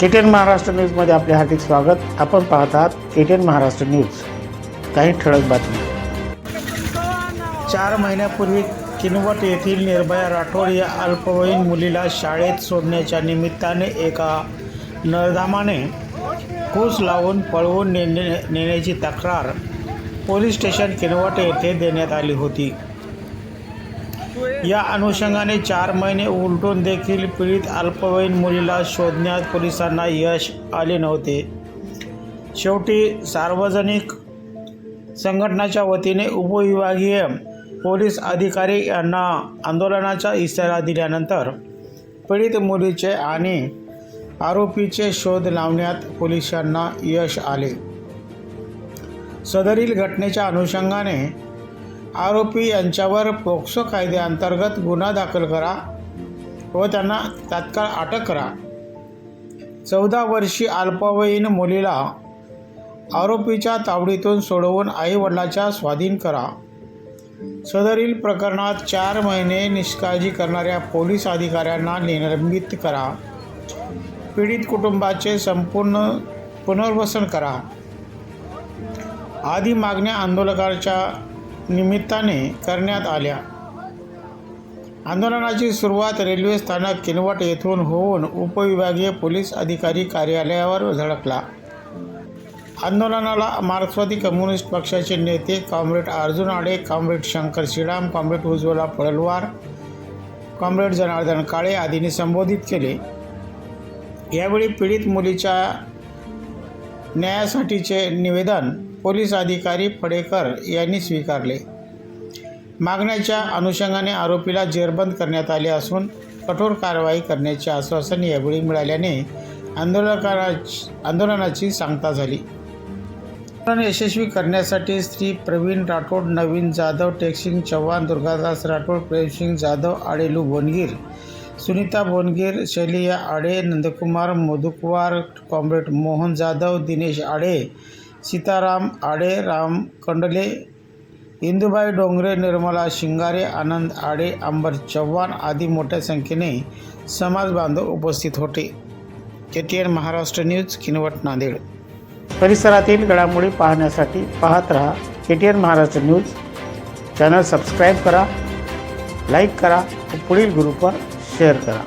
केटेन महाराष्ट्र न्यूजमध्ये आपले हार्दिक स्वागत. आपण पाहत आहात केटीएन महाराष्ट्र न्यूज. काही ठळक बातमी चार महिन्यापूर्वी किनवट येथील निर्भया राठोड या अल्पवयीन मुलीला शाळेत सोडण्याच्या निमित्ताने एका नरधामाने कूस लावून पळवून नेण्याची तक्रार पोलीस स्टेशन किनवट येथे देण्यात आली होती. या अनुषंगाने चार महिने उलटून देखील पीडित अल्पवयीन मुलीला शोधण्यात पोलिसांना यश आले नव्हते. शेवटी सार्वजनिक संघटनाच्या वतीने उपविभागीय पोलीस अधिकारी यांना आंदोलनाचा इशारा दिल्यानंतर पीडित मुलीचे आणि आरोपीचे शोध लावण्यात पोलिसांना यश आले. सदरील घटनेच्या अनुषंगाने आरोपी यांच्यावर पोक्सो कायद्याअंतर्गत गुन्हा दाखल करा व त्यांना तात्काळ अटक करा. चौदा वर्षी अल्पवयीन मुलीला आरोपीच्या तावडीतून सोडवून आईवडिलाच्या स्वाधीन करा. सदरील प्रकरणात चार महिने निष्काळजी करणाऱ्या पोलीस अधिकाऱ्यांना निलंबित करा. पीडित कुटुंबाचे संपूर्ण पुनर्वसन करा. आदी मागण्या आंदोलकांच्या निमित्ताने करण्यात आल्या. आंदोलनाची सुरुवात रेल्वे स्थानक किनवट येथून होऊन उपविभागीय पोलीस अधिकारी कार्यालयावर झळकला. आंदोलनाला मार्क्सवादी कम्युनिस्ट पक्षाचे नेते comrade Arjun Ade comrade Shankar Shriram comrade Ujjwala Palalwar comrade Janardan Kale आदींनी संबोधित केले. यावेळी पीडित मुलीच्या न्यायासाठीचे निवेदन पोलीस अधिकारी फडेकर यांनी स्वीकारले. मागण्याच्या अनुषंगाने आरोपीला जेरबंद करण्यात आले असून कठोर कारवाई करण्याचे आश्वासन यावेळी मिळाल्याने आंदोलकारा आंदोलनाची सांगता झाली. आंदोलन यशस्वी करण्यासाठी श्री प्रवीण राठोड नवीन जाधव टेकसिंग चव्हाण दुर्गादास राठोड प्रेमसिंग जाधव आडेलू बोनगीर सुनीता बोनगीर शैलिया आडे नंदकुमार मधुकुवार कॉम्रेड मोहन जाधव दिनेश आडे सीताराम आडे राम कंडले इंदुबाई डोंगरे निर्मला शिंगारे आनंद आडे अंबर चव्हाण आदी मोठ्या संख्येने समाज बांधव उपस्थित होते. K T N Maharashtra news Kinwat Nanded. परिसरातील घडामोडी पाहण्यासाठी पाहत रहा K T N Maharashtra news. Channel subscribe करा लाईक करा व पुढील ग्रुपवर शेअर करा.